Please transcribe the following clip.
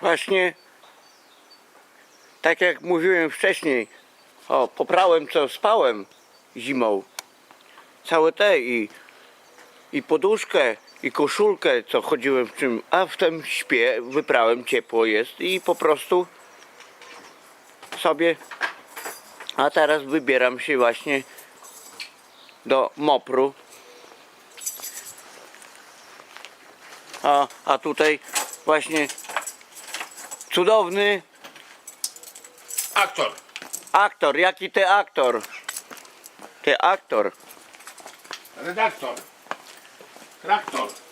właśnie tak jak mówiłem wcześniej, o, poprałem co spałem zimą. Całe te i, i poduszkę, i koszulkę, co chodziłem w czym, a w tym śpię, wyprałem, ciepło jest i po prostu sobie, a teraz wybieram się właśnie do Mopru. A, a tutaj właśnie cudowny Aktor. aktor. Jaki ty aktor? Ty aktor. Redaktor. Traktor.